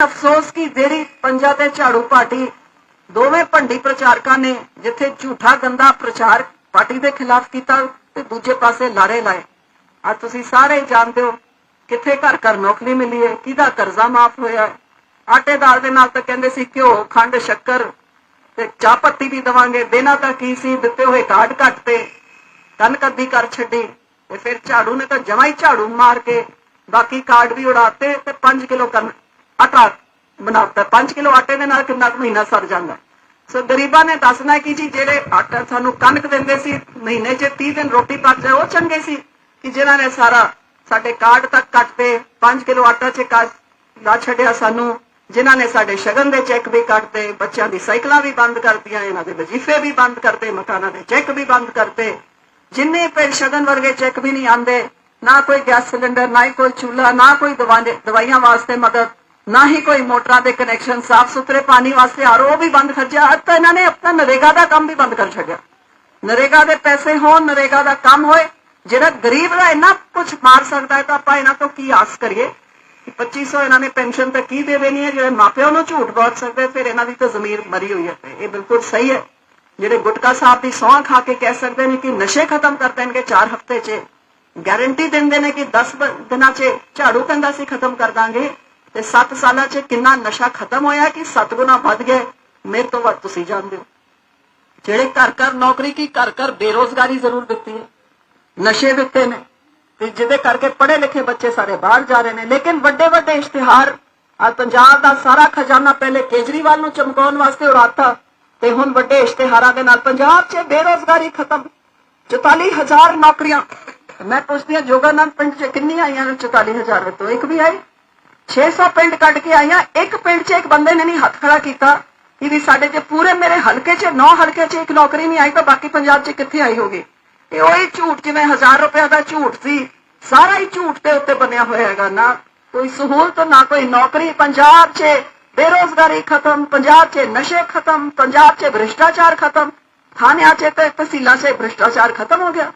ਅਫਸੋਸ ਕੀ ਜਿਹੜੀ ਪੰਜਾ ਤੇ ਝਾੜੂ ਪਾਰਟੀ ਦੋਵੇਂ ਭੰਡੀ ਪ੍ਰਚਾਰਕਾਂ ਨੇ ਜਿੱਥੇ ਝੂਠਾ ਗੰਦਾ ਪ੍ਰਚਾਰ ਪਾਰਟੀ ਦੇ ਖਿਲਾਫ ਕੀਤਾ ਤੇ ਦੂਜੇ ਪਾਸੇ ਲਾਰੇ ਲਾਏ। ਆ ਤੁਸੀਂ ਸਾਰੇ ਜਾਣਦੇ ਹੋ ਕਿੱਥੇ ਘਰ ਘਰ ਨੌਕਰੀ ਮਿਲੀ ਹੈ, ਕਿਹਦਾ ਕਰਜ਼ਾ ਮਾਫ ਹੋਇਆ ਹੈ। ਦੇ ਨਾਲ ਤਾਂ ਕਹਿੰਦੇ ਸੀ ਘਿਓ, ਖੰਡ, ਸ਼ੱਕਰ ਤੇ ਚਾਹ ਪੱਤੀ ਵੀ ਦਵਾਂਗੇ। ਦੇਣਾ ਤਾਂ ਕੀ ਸੀ? ਦਿੱਤੇ ਹੋਏ ਕਾਰਡ ਕੱਟ ਤੇ ਕਣਕ ਅੱਧੀ ਕਰ ਛੱਡੀ ਤੇ ਫਿਰ ਝਾੜੂ ਨੇ ਤਾਂ ਜਮਾਂ ਹੀ ਝਾੜੂ ਮਾਰ ਕੇ ਬਾਕੀ ਕਾਰਡ ਵੀ ਉਡਾਤੇ ਤੇ 5 ਕਿਲੋ ਕਰਨ ਆਟਾ ਬਣਾਤਾ। 5 ਕਿਲੋ ਆਟੇ ਦੇ ਨਾਲ ਕਿੰਨਾ ਕੁ ਮਹੀਨਾ ਸਰ ਜਾਂਦਾ। ਸੋ ਗਰੀਬਾਂ ਨੇ ਦੱਸਣਾ ਕਿ ਜੀ, ਜਿਹੜੇ ਆਟਾ ਸਾਨੂੰ ਕਣਕ ਦਿੰਦੇ ਸੀ, ਮਹੀਨੇ 'ਚ 30 ਦਿਨ ਰੋਟੀ ਪੱਕ ਜਾਏ ਉਹ ਚੰਗੇ ਸੀ ਕਿ ਜਿਨ੍ਹਾਂ ਨੇ ਸਾਰਾ ਸਾਡੇ ਕਾਰਡ ਤੱਕ ਕੱਟਦੇ 5 ਕਿਲੋ ਆਟਾ 'ਚ ਲਾ ਛੱਡਿਆ ਸਾਨੂੰ, ਜਿਨ੍ਹਾਂ ਨੇ ਸਾਡੇ ਸ਼ਗਨ ਦੇ ਚੈੱਕ ਵੀ ਕੱਟਦੇ ਬੱਚਿਆਂ ਦੀ ਸਾਈਕਲਾਂ ਵੀ ਬੰਦ ਕਰਤੀਆਂ, ਇਹਨਾਂ ਦੇ ਵਜ਼ੀਫੇ ਵੀ ਬੰਦ ਕਰਤੇ, ਮਕਾਨਾਂ ਦੇ ਚੈੱਕ ਵੀ ਬੰਦ ਕਰਤੇ। ਜਿੰਨੇ ਪੈ ਸ਼ਗਨ ਵਰਗੇ ਚੈੱਕ ਵੀ ਨਹੀਂ ਆਂਦੇ ਨਾ ਕੋਈ ਗੈਸ ਸਿਲੰਡਰ, ਨਾ ਹੀ ਕੋਈ ਚੁੱਲ੍ਹਾ, ਨਾ ਕੋਈ ਦਵਾਈਆਂ ਵਾਸਤੇ ਮਦਦ। ਨਾ ਹੀ ਕੋਈ ਮੋਟਰਾਂ ਦੇ ਕਨੈਕਸ਼ਨ ਸਾਫ਼ ਸੁਥਰੇ ਪਾਣੀ ਵਾਸਤੇ ਆਰਓ ਵੀ ਬੰਦ ਖਰਚਿਆ ਅੱਜ ਤਾਂ ਇਹਨਾਂ ਨੇ ਆਪਣਾ ਨਰੇਗਾ ਦਾ ਕੰਮ ਵੀ ਬੰਦ ਕਰ ਛੱਡਿਆ। ਨਰੇਗਾ ਦੇ ਪੈਸੇ ਹੋਣ, ਨਰੇਗਾ ਦਾ ਕੰਮ ਹੋਏ। ਜਿਹੜਾ ਗਰੀਬ ਦਾ ਇੰਨਾ ਕੁਝ ਮਾਰ ਸਕਦਾ ਹੈ, ਤਾਂ ਆਪਾਂ ਇਹਨਾਂ ਤੋਂ ਕੀ ਆਸ ਕਰੀਏ? 2500 ਇਹਨਾਂ ਨੇ ਪੈਨਸ਼ਨ ਤਾਂ ਕੀ ਦੇ ਹੈ? ਜਿਹੜੇ ਮਾਪਿਆਂ ਨੂੰ ਝੂਠ ਬੋਲ ਸਕਦੇ, ਫਿਰ ਇਹਨਾਂ ਦੀ ਤਾਂ ਜ਼ਮੀਰ ਮਰੀ ਹੋਈ ਹੈ। ਇਹ ਬਿਲਕੁਲ ਸਹੀ ਹੈ। ਜਿਹੜੇ ਗੁਟਕਾ ਸਾਹਿਬ ਦੀ ਸੌਂ ਖਾ ਕੇ ਕਹਿ ਸਕਦੇ ਨੇ ਕਿ ਨਸ਼ੇ ਖਤਮ ਕਰ ਦੇਣਗੇ 4 ਹਫ਼ਤੇ 'ਚ, ਗਾਰੰਟੀ ਦਿੰਦੇ ਨੇ ਕਿ 10 ਦਿਨਾਂ 'ਚ ਝਾੜੂ ਕਹਿੰਦਾ ਸੀ ਖਤਮ ਕਰ ਦਾਂਗੇ। ਤੇ 7 ਸਾਲਾਂ 'ਚ ਕਿੰਨਾ ਨਸ਼ਾ ਖਤਮ ਹੋਇਆ ਕਿ 7 ਗੁਣਾ ਵੱਧ ਗਿਆ ਮੇਰੇ ਤੋਂ ਵੱਧ ਤੁਸੀਂ ਜਾਣਦੇ ਹੋ। ਜਿਹੜੇ ਘਰ ਘਰ ਨੌਕਰੀ ਕੀ, ਘਰ ਘਰ ਬੇਰੋਜ਼ਗਾਰੀ ਜ਼ਰੂਰ ਦਿੱਤੀ ਹੈ। ਨਸ਼ੇ ਦਿੱਤੇ ਨੇ। ਤੇ ਜਿਹਦੇ ਕਰਕੇ ਪੜ੍ਹੇ ਲਿਖੇ ਬੱਚੇ ਸਾਰੇ ਬਾਹਰ ਜਾ ਰਹੇ ਨੇ। ਲੇਕਿਨ ਵੱਡੇ ਵੱਡੇ ਇਸ਼ਤਿਹਾਰ ਆ ਪੰਜਾਬ ਦਾ ਸਾਰਾ ਖਜ਼ਾਨਾ ਪਹਿਲੇ ਕੇਜਰੀਵਾਲ ਨੂੰ ਚਮਕਾਉਣ ਵਾਸਤੇ ਉਡਾਤਾ ਤੇ ਹੁਣ ਵੱਡੇ ਇਸ਼ਤਿਹਾਰਾਂ ਦੇ ਨਾਲ ਪੰਜਾਬ 'ਚ ਬੇਰੋਜ਼ਗਾਰੀ ਖਤਮ। 44000 ਨੌਕਰੀਆਂ। ਮੈਂ ਪੁੱਛਦੀ ਹਾਂ ਜੋਗਾਨੰਦ ਪਿੰਡ 'ਚ ਕਿੰਨੀ ਆਈਆਂ ਨੇ 44000 ਵਿੱਚੋਂ? ਇੱਕ ਵੀ ਆਈ? 600 ਪਿੰਡ ਕੱਢ ਕੇ ਆਈਆਂ, ਇੱਕ ਪਿੰਡ 'ਚ ਇੱਕ ਬੰਦੇ ਨੇ ਨਹੀਂ ਹੱਥ ਖੜਾ ਕੀਤਾ। ਕਿ ਵੀ ਸਾਡੇ 'ਚ ਪੂਰੇ ਮੇਰੇ ਹਲਕੇ 'ਚ 9 ਹਲਕੇ 'ਚ ਇੱਕ ਨੌਕਰੀ ਨਹੀਂ ਆਈ, ਤਾਂ ਬਾਕੀ ਪੰਜਾਬ 'ਚ ਕਿੱਥੇ ਆਈ ਹੋਗੀ ਇਹ ਉਹੀ ਝੂਠ ਜਿਵੇਂ 1000 ਰੁਪਏ ਦਾ ਝੂਠ ਸੀ, ਸਾਰਾ ਹੀ ਝੂਠ ਦੇ ਉੱਤੇ ਬਣਿਆ ਹੋਇਆ ਹੈਗਾ ਨਾ। ਕੋਈ ਸਹੂਲਤ, ਨਾ ਕੋਈ ਨੌਕਰੀ, ਪੰਜਾਬ 'ਚ ਬੇਰੋਜ਼ਗਾਰੀ ਖਤਮ, ਪੰਜਾਬ 'ਚ ਨਸ਼ੇ ਖਤਮ, ਪੰਜਾਬ 'ਚ ਭ੍ਰਿਸ਼ਟਾਚਾਰ ਖਤਮ, ਥਾਣਿਆਂ 'ਚ ਤੇ ਤਹਿਸੀਲਾਂ 'ਚ ਭ੍ਰਿਸ਼ਟਾਚਾਰ ਖਤਮ ਹੋ ਗਿਆ।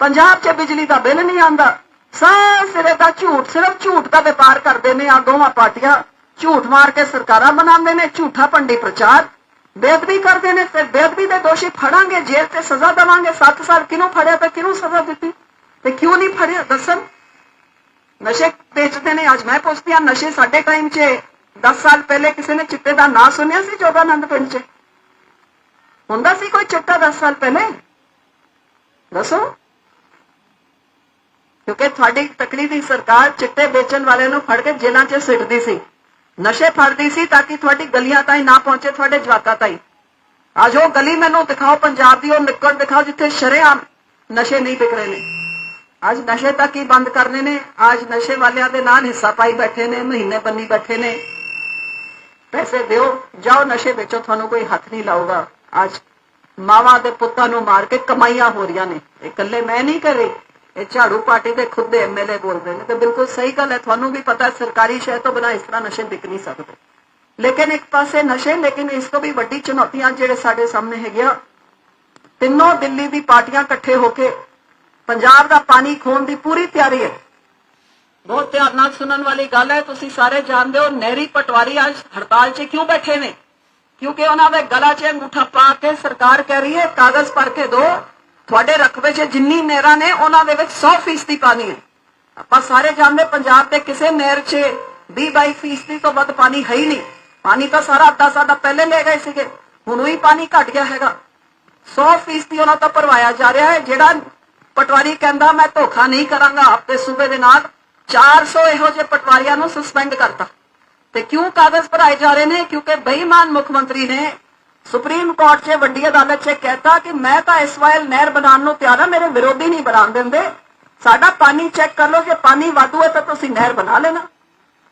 ਪੰਜਾਬ 'ਚ ਬਿਜਲੀ ਦਾ ਬਿੱਲ ਨਹੀਂ ਆਂਦਾ ਸਾਰਾ ਸਿਰੇ ਦਾ ਝੂਠ, ਸਿਰਫ ਝੂਠ ਦਾ ਵਪਾਰ ਕਰਦੇ ਨੇ ਆ ਦੋਵਾਂ ਪਾਰਟੀਆਂ। ਝੂਠ ਮਾਰ ਕੇ ਸਰਕਾਰਾਂ ਬਣਾਉਂਦੇ ਨੇ, ਝੂਠਾ ਪੰਡੀ ਪ੍ਰਚਾਰ। ਬੇਅਦਬੀ ਕਰਦੇ ਨੇ, ਫਿਰ ਬੇਅਦਬੀ ਦੇ ਦੋਸ਼ੀ ਫੜਾਂਗੇ, ਜੇਲ੍ਹ ਤੇ ਸਜ਼ਾ ਦੇਵਾਂਗੇ। 7 ਸਾਲ ਕਿਹਨੂੰ ਫੜਿਆ ਤੇ ਕਿਹਨੂੰ ਸਜ਼ਾ ਦਿੱਤੀ? ਤੇ ਕਿਉਂ ਨਹੀਂ ਫੜਿਆ? ਦੱਸਣ। ਨਸ਼ੇ ਵੇਚਦੇ ਨੇ। ਅੱਜ ਮੈਂ ਪੁੱਛਦੀ ਹਾਂ, ਨਸ਼ੇ ਸਾਡੇ ਟਾਈਮ 'ਚ 10 ਸਾਲ ਪਹਿਲੇ ਕਿਸੇ ਨੇ ਚਿੱਟੇ ਦਾ ਨਾਂ ਸੁਣਿਆ ਸੀ ਜੋਗਾਨੰਦ ਪਿੰਡ 'ਚ? ਹੁੰਦਾ ਸੀ ਕੋਈ ਚਿੱਟਾ 10 ਸਾਲ ਪਹਿਲੇ? ਦੱਸੋ। ਕਿਉਂਕਿ ਤੁਹਾਡੀ ਤਕੜੀ ਦੀ ਸਰਕਾਰ ਚਿੱਟੇ ਵੇਚਣ ਵਾਲਿਆਂ ਨੂੰ ਫੜ ਕੇ ਜੇਲ੍ਹਾਂ 'ਚ ਸਿੱਟਦੀ ਸੀ। ਨਸ਼ੇ ਫੜਦੀ ਸੀ ਤਾਂ ਕਿ ਤੁਹਾਡੀ ਗਲੀਆਂ ਤਾਈਂ ਨਾ ਪਹੁੰਚੇ ਤੁਹਾਡੇ ਜਵਾਕਾਂ ਤਾਈਂ। ਅੱਜ ਉਹ ਗਲੀ ਮੈਨੂੰ ਦਿਖਾਓ, ਪੰਜਾਬ ਦੀ ਉਹ ਨਿਕਲ ਦਿਖਾਓ ਜਿੱਥੇ ਸ਼ਰੇਆਮ ਨਸ਼ੇ ਨਹੀਂ ਵਿਕ ਰਹੇ ਨੇ। ਅੱਜ ਨਸ਼ੇ ਤਾਂ ਕੀ ਬੰਦ ਕਰਨੇ ਨੇ? ਅੱਜ ਨਸ਼ੇ ਵਾਲਿਆਂ ਦੇ ਨਾਲ ਹਿੱਸਾ ਪਾਈ ਬੈਠੇ ਨੇ, ਮਹੀਨੇ ਬੰਨੀ ਬੈਠੇ ਨੇ। ਪੈਸੇ ਦਿਓ, ਜਾਓ, ਨਸ਼ੇ ਵੇਚੋ, ਤੁਹਾਨੂੰ ਕੋਈ ਹੱਥ ਨਹੀਂ ਲਾਊਗਾ। ਅੱਜ ਮਾਵਾਂ ਦੇ ਪੁੱਤਾਂ ਨੂੰ ਮਾਰ ਕੇ ਕਮਾਈਆਂ ਹੋ ਰਹੀਆਂ ਨੇ। ਇਹ ਇਕੱਲੇ ਮੈਂ ਨਹੀਂ ਕਰ ਰਹੀ। ਇਹ ਝਾੜੂ ਪਾਰਟੀ ਦੇ ਖੁਦ ਦੇ ਐਮਐਲਏ ਬੋਲਦੇ ਨੇ। ਤੇ ਬਿਲਕੁਲ ਸਹੀ ਗੱਲ ਹੈ, ਤੁਹਾਨੂੰ ਵੀ ਪਤਾ ਸਰਕਾਰੀ ਸ਼ਹਿਰ ਤੋਂ ਬਿਨਾਂ ਇਸ ਤਰ੍ਹਾਂ ਨਸ਼ੇ ਵਿਕ ਨਹੀਂ ਸਕਦੇ। ਲੇਕਿਨ ਇੱਕ ਪਾਸੇ ਨਸ਼ੇ, ਲੇਕਿਨ ਇਸ ਤੋਂ ਵੀ ਵੱਡੀ ਚੁਣੌਤੀਆਂ ਜਿਹੜੇ ਸਾਡੇ ਸਾਹਮਣੇ ਹੈਗੀਆਂ। ਤਿੰਨੋਂ ਦਿੱਲੀ ਦੀ ਪਾਰਟੀਆਂ ਇਕੱਠੇ ਹੋ ਕੇ ਪੰਜਾਬ ਦਾ ਪਾਣੀ ਖੋਣ ਦੀ ਪੂਰੀ ਤਿਆਰੀ ਹੈ। ਬਹੁਤ ਧਿਆਨ ਨਾਲ ਸੁਣਨ ਵਾਲੀ ਗੱਲ ਹੈ, ਤੁਸੀਂ ਸਾਰੇ ਜਾਣਦੇ ਹੋ, ਨਹਿਰੀ ਪਟਵਾਰੀ ਅੱਜ ਹੜਤਾਲ 'ਚ ਕਿਉਂ ਬੈਠੇ ਨੇ? ਕਿਉਂਕਿ ਉਹਨਾਂ ਦੇ ਗਲਾ 'ਚ ਅੰਗੂਠਾ ਪਾ ਕੇ ਸਰਕਾਰ ਕਹਿ ਰਹੀ ਹੈ, ਕਾਗਜ਼ ਭਰ ਕੇ ਦਿਓ ਤੁਹਾਡੇ ਰਕਬੇ 'ਚ ਜਿੰਨੀ ਨਹਿਰਾਂ ਨੇ, ਉਹਨਾਂ ਦੇ ਵਿੱਚ 100% ਪਾਣੀ ਹੈ। ਆਪਾਂ ਸਾਰੇ ਜਾਣਦੇ ਪੰਜਾਬ ਦੇ ਕਿਸੇ ਨਹਿਰ 'ਚ 20 22% ਤੋਂ ਵੱਧ ਪਾਣੀ ਹੈ ਹੀ ਨਹੀਂ। ਪਾਣੀ ਤਾਂ ਸਾਰਾ ਅੱਧਾ ਸਾਡਾ ਪਹਿਲੇ ਲੈ ਗਏ ਸੀਗੇ, ਹੁਣ ਹੀ ਪਾਣੀ ਘਟ ਗਿਆ ਹੈਗਾ। 100% ਉਹਨਾਂ ਤੋਂ ਭਰਵਾਇਆ ਜਾ ਰਿਹਾ ਹੈ, ਜਿਹੜਾ ਪਟਵਾਰੀ ਕਹਿੰਦਾ, ਮੈਂ ਧੋਖਾ ਨਹੀਂ ਕਰਾਂਗਾ ਆਪਣੇ ਸੂਬੇ ਦੇ ਨਾਲ। 400 ਇਹੋ ਜਿਹੇ ਪਟਵਾਰੀਆਂ ਨੂੰ ਸਸਪੈਂਡ ਕਰਤਾ। ਤੇ ਕਿਉਂ ਕਾਗਜ਼ ਭਰਾਏ ਜਾ ਰਹੇ ਨੇ? ਕਿਉਂਕਿ ਬੇਈਮਾਨ ਮੁੱਖ ਮੰਤਰੀ ਨੇ ਸੁਪਰੀਮ ਕੋਰਟ 'ਚ ਵੱਡੀ ਅਦਾਲਤ 'ਚ ਕਹਿਤਾ ਕਿ ਮੈਂ ਤਾਂ ਇਸ ਵਾਇਲ ਨਹਿਰ ਬਣਾਉਣ ਨੂੰ ਤਿਆਰ ਹਾਂ, ਮੇਰੇ ਵਿਰੋਧੀ ਨਹੀਂ ਬਣਾਉਣ ਦਿੰਦੇ। ਸਾਡਾ ਪਾਣੀ ਚੈੱਕ ਕਰ ਲਓ, ਜੇ ਪਾਣੀ ਵਾਧੂ ਹੈ ਤਾਂ ਤੁਸੀਂ ਨਹਿਰ ਬਣਾ ਲੈਣਾ।